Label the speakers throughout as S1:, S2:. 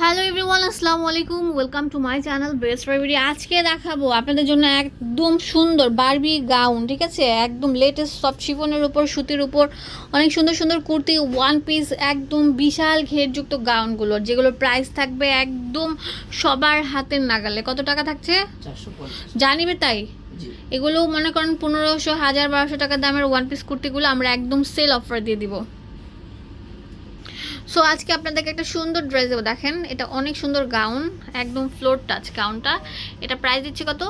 S1: Hello everyone আসসালামু আলাইকুম welcome to my channel best favourite আজকে দেখাবো আপনাদের জন্য একদম সুন্দর বারবি গাউন ঠিক আছে? একদম লেটেস্ট সফট শিফনের উপর সুতির উপর অনেক সুন্দর সুন্দর কুর্তি ওয়ান পিস একদম বিশাল ঘেরযুক্ত গাউনগুলোর যেগুলোর প্রাইস থাকবে একদম সবার হাতের নাগালে। কত টাকা থাকছে? জানিবে তাই? এগুলো মনে করেন পনেরোশো হাজার বারোশো টাকা দামের ওয়ান পিস কুর্তিগুলো আমরা একদম সেল অফার দিয়ে দিব। সো আজকে আপনাদেরকে একটা সুন্দর ড্রেস দেবো। দেখেন এটা অনেক সুন্দর গাউন একদম ফ্লোর টাচ গাউনটা এটা প্রাইস দিচ্ছে কত?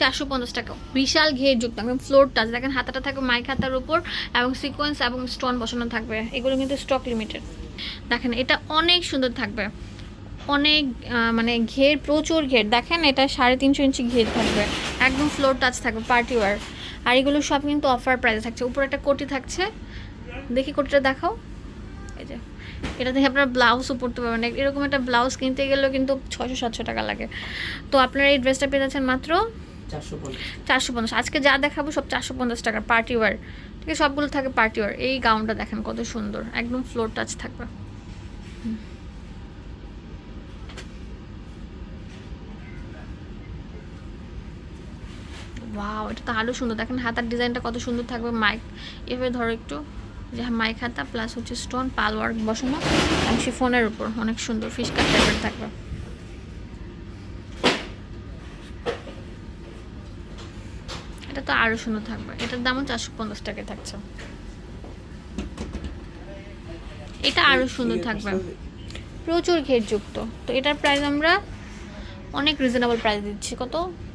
S2: চারশো পঞ্চাশ।
S1: টাকা। বিশাল ঘের যুক্ত একদম ফ্লোর টাচ দেখেন হাতাটা থাকবে মাইক হাতার উপর এবং সিকোয়েন্স এবং স্টোন বসানো থাকবে। এগুলো কিন্তু স্টক লিমিটেড দেখেন এটা অনেক সুন্দর থাকবে। অনেক মানে ঘের প্রচুর ঘের। দেখেন এটা সাড়ে তিনশো ইঞ্চি ঘের থাকবে। একদম ফ্লোর টাচ থাকবে পার্টি ওয়ার আর এগুলো সব কিন্তু অফার প্রাইসে থাকছে। উপরে একটা কোটি থাকছে। দেখি কোটিটা দেখাও। এই যে এটা দেখে আপনারা ব্লাউজও পরতে পারবেন। এরকম একটা ব্লাউজ কিনতে গেলেও কিন্তু ছশো সাতশো টাকা লাগে। তো আপনারা এই ড্রেসটা পেয়ে যাচ্ছেন মাত্র
S2: চারশো পঞ্চাশ।
S1: আজকে যা দেখাবো সব চারশো পঞ্চাশ টাকা পার্টি ওয়ার ঠিক আছে সবগুলো থাকে পার্টি ওয়ার এই গাউনটা দেখেন কত সুন্দর একদম ফ্লোর টাচ থাকবে। ওয়াও এটা তো আরও সুন্দর। দেখেন হাতার ডিজাইনটা কত সুন্দর থাকবে। মাইক এভাবে ধরো একটু। যে হাতা প্লাস হচ্ছে স্টোন পাল ওয়ার্ক বসানো এবং শিফনের উপর অনেক সুন্দর ফিশ কাট টাইপের থাকবে। এটা তো আরও সুন্দর থাকবে। এটার দামও চারশো পঞ্চাশ টাকা থাকছে। এটা আরও সুন্দর থাকবে। প্রচুর ঘেরযুক্ত। তো এটার প্রাইস আমরা অনেক রিজনেবল প্রাইস দিচ্ছি। কত?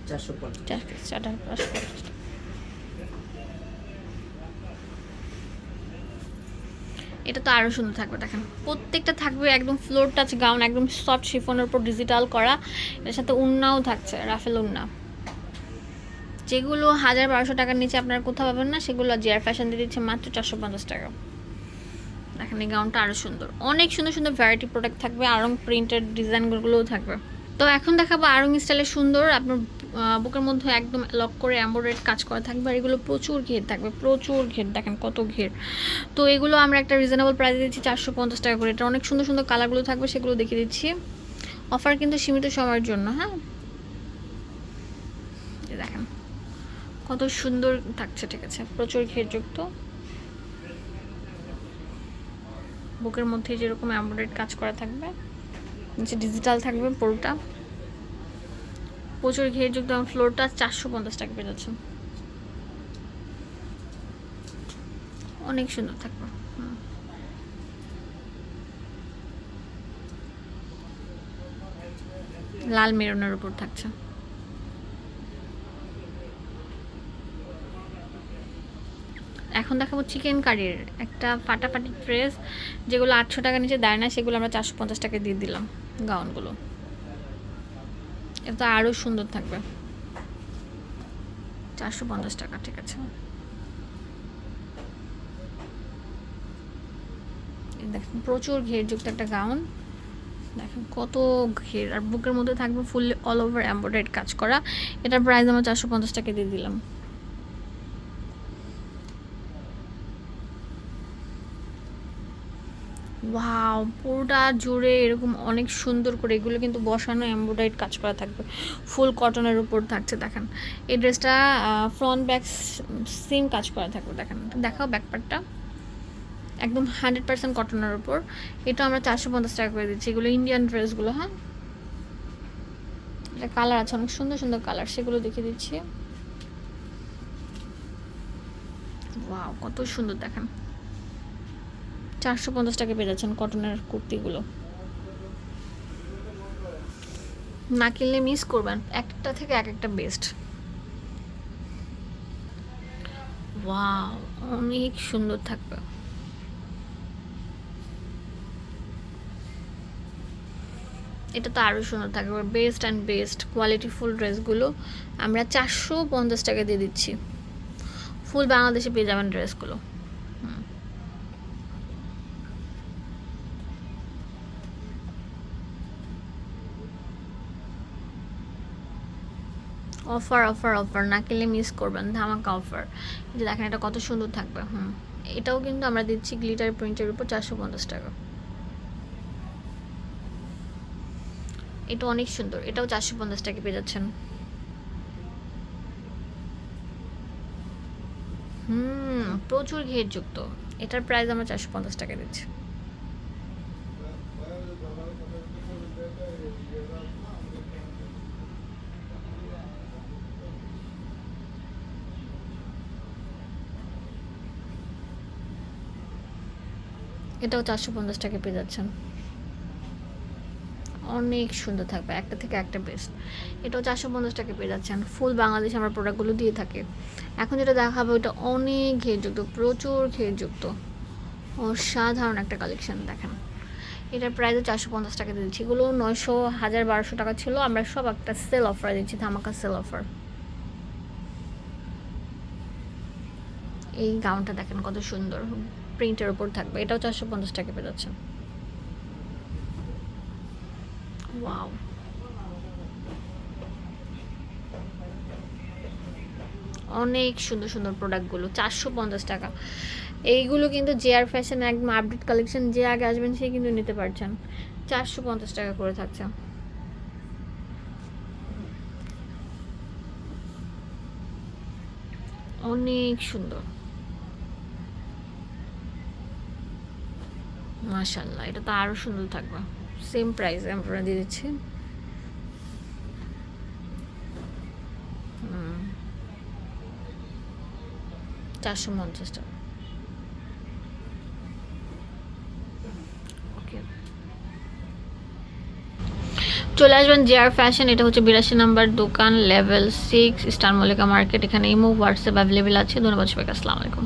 S2: চারশো পঞ্চাশ
S1: চার চারটা পাঁচশো পঞ্চাশ টাকা। এটা তো আরও সুন্দর থাকবে, দেখেন। প্রত্যেকটা থাকবে একদম ফ্লোর টাচ গাউন একদম সফট শিফনের উপর ডিজিটাল করা। এর সাথে উন্নাও থাকছে, রাফেল উন্না। যেগুলো হাজার বারোশো টাকার নিচে আপনারা কোথাও পাবেন না, সেগুলো জিয়ার ফ্যাশন দিয়ে দিচ্ছে মাত্র চারশো পঞ্চাশ টাকা। দেখেন এই গাউনটা আরও সুন্দর। অনেক সুন্দর সুন্দর ভ্যারাইটি প্রোডাক্ট থাকবে, আরং প্রিন্টেড ডিজাইনগুলোও থাকবে। তো এখন দেখাবো আরং স্টাইলে সুন্দর, আপনার বুকের মধ্যে একদম লক করে এম্বয়ডারি কাজ করা থাকবে, আর এগুলো প্রচুর ঘের থাকবে, প্রচুর ঘের, দেখেন কত ঘের। তো এগুলো আমরা একটা রিজনেবল প্রাইসে দিচ্ছি চারশো পঞ্চাশ টাকা করে। এটা অনেক সুন্দর সুন্দর কালারগুলো থাকবে, সেগুলো দেখিয়ে দিচ্ছি। অফার কিন্তু সীমিত সময়ের জন্য হ্যাঁ? দেখেন, কত সুন্দর থাকছে, ঠিক আছে, প্রচুর ঘেরযুক্ত। বুকের মধ্যে যেরকম এমব্রয়ডারি কাজ করা থাকবে, নিচে ডিজিটাল থাকবে পুরোটা। প্রচুর ঘেরযুক্ত ফ্লোরটা চারশো পঞ্চাশ টাকা পেয়ে যাচ্ছে অনেক সুন্দর থাকবে। লাল মেরুনের উপর থাকছে। এখন দেখাবো চিকেন কারির একটা ফাটাফাটি ড্রেস যেগুলো আটশো টাকা নিচে দেয় না, সেগুলো আমরা চারশো পঞ্চাশ টাকা দিয়ে দিলাম গাউনগুলো। এটা আরও সুন্দর থাকবে। চারশো পঞ্চাশ টাকা, ঠিক আছে। দেখেন, প্রচুর ঘেরযুক্ত একটা গাউন। দেখেন কত ঘের, আর বুকের মধ্যে থাকবে ফুল অল ওভার এম্ব্রয়ডারি কাজ করা। এটার প্রাইস আমরা চারশো পঞ্চাশ টাকা দিয়ে দিলাম। ওয়াও পুরোটা জুড়ে এরকম অনেক সুন্দর করে এগুলো কিন্তু বসানো এমব্রয়ডারি কাজ করা থাকবে। ফুল কটনের উপর থাকছে, দেখেন। এই ড্রেসটা ফ্রন্ট ব্যাক সেম কাজ করা থাকবে, দেখেন। দেখাও ব্যাকপার্টটা একদম হান্ড্রেড পার্সেন্ট কটনের উপর। এটা আমরা চারশো পঞ্চাশ টাকা করে দিচ্ছি। এগুলো ইন্ডিয়ান ড্রেসগুলো হ্যাঁ? এটা কালার আছে, অনেক সুন্দর সুন্দর কালার সেগুলো দেখিয়ে দিচ্ছি। ওয়াও কত সুন্দর, দেখেন। চারশো পঞ্চাশ টাকা পেয়ে যাচ্ছেন কটনের কুর্তিগুলো। না কিনলে মিস করবেন। একটা থেকে এক একটা বেস্ট ওয়াও অনেক সুন্দর থাকবে। এটা তো আরও সুন্দর থাকবে। বেস্ট অ্যান্ড বেস্ট কোয়ালিটিফুল ড্রেসগুলো আমরা চারশো পঞ্চাশ টাকা দিয়ে দিচ্ছি। ফুল বাংলাদেশে পেয়ে যাবেন ড্রেসগুলো অফার অফার অফার, না কিনলে মিস করবেন, ধামাকা অফার। যে দেখেন, এটা কত সুন্দর থাকবে, হুম। এটাও কিন্তু আমরা দিচ্ছি গ্লিটার প্রিন্টের উপর চারশো পঞ্চাশ টাকা। এটা অনেক সুন্দর, এটাও চারশো পঞ্চাশ টাকা পেয়ে যাচ্ছেন। হুম, প্রচুর ঘেরযুক্ত। এটার প্রাইস আমরা চারশো পঞ্চাশ টাকা দিচ্ছি। এটাও চারশো পঞ্চাশ টাকা পেয়ে যাচ্ছেন। অনেক সুন্দর থাকবে, একটা থেকে একটা বেস্ট এটাও চারশো পঞ্চাশ টাকা পেয়ে যাচ্ছেন। ফুল বাংলাদেশ আমরা প্রোডাক্টগুলো দিয়ে থাকি। এখন যেটা দেখাবো ওটা অনেক ঘেরযুক্ত প্রচুর ঘেরযুক্ত অসাধারণ একটা কালেকশন দেখেন। এটার প্রাইসও চারশো পঞ্চাশ টাকা দিচ্ছি। এগুলো নয়শো, হাজার বারোশো টাকা ছিল। আমরা সব একটা সেল অফার দিচ্ছি, ধামাকা সেল অফার এই গাউনটা দেখেন কত সুন্দর। প্রিন্টের ওপর থাকবে। এটাও চারশো পঞ্চাশ টাকা পেয়ে যাচ্ছে ওয়াও অনেক সুন্দর সুন্দর প্রোডাক্টগুলো চারশো পঞ্চাশ টাকা। এইগুলো কিন্তু জে আর ফ্যাশন একদম আপডেট কালেকশন যে আগে আসবেন সে কিন্তু নিতে পারছেন। চারশো পঞ্চাশ টাকা করে থাকছে। অনেক সুন্দর। মাশাল্লাহ এটা তো আরও সুন্দর থাকবে। সেম প্রাইস আমরা দিয়ে দিচ্ছি। চারশো পঞ্চাশ টাকা। চলে আসবেন জেআর ফ্যাশন এটা হচ্ছে বিরাশি নাম্বার দোকান level six star Mallika market এখানে ইমো হোয়াটসঅ্যাপ অ্যাভেলেবেল আছে। ধন্যবাদ সবাইকে, আসসালামু আলাইকুম।